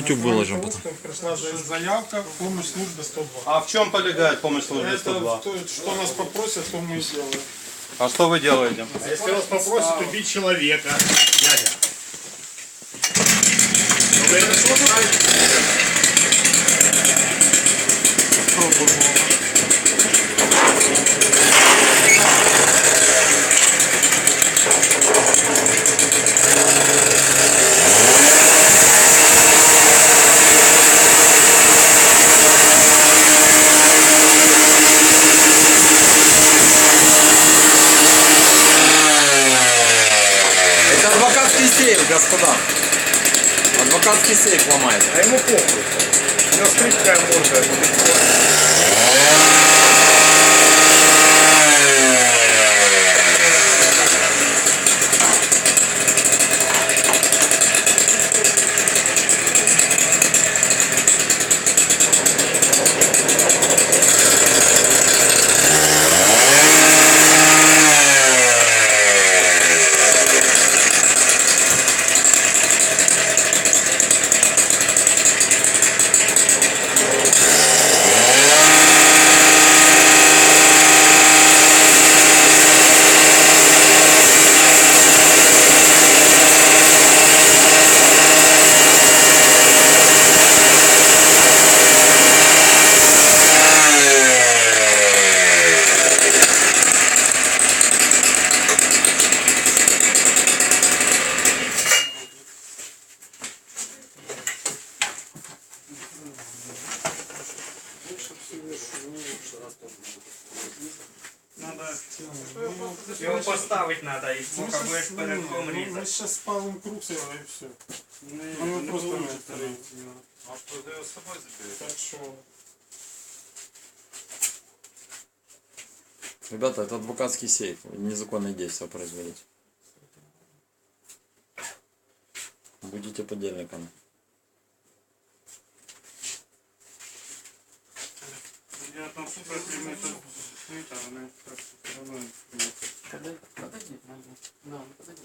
YouTube выложим потом. Пришла за- заявка, помощь службы 102. А в чем полегает помощь службе Это 102? то, что нас попросят, то мы и сделаем. А что вы делаете? Если вас попросят убить человека, дядя. вы это сможете? Это адвокатский сейф, господа. Адвокатский сейф ломает. А ему похуй. У него скрипка морда. Його поставити треба, і поки будеш перед ком Мы різати. сейчас спалим круг и все. Мы его просто не оставим. Так что... Ребята, это адвокатский сейф. Вы Незаконные действия производите. Будете подельниками. Я там супер примета. Это, она как-то все равно. Подожди, подожди. Да, подожди.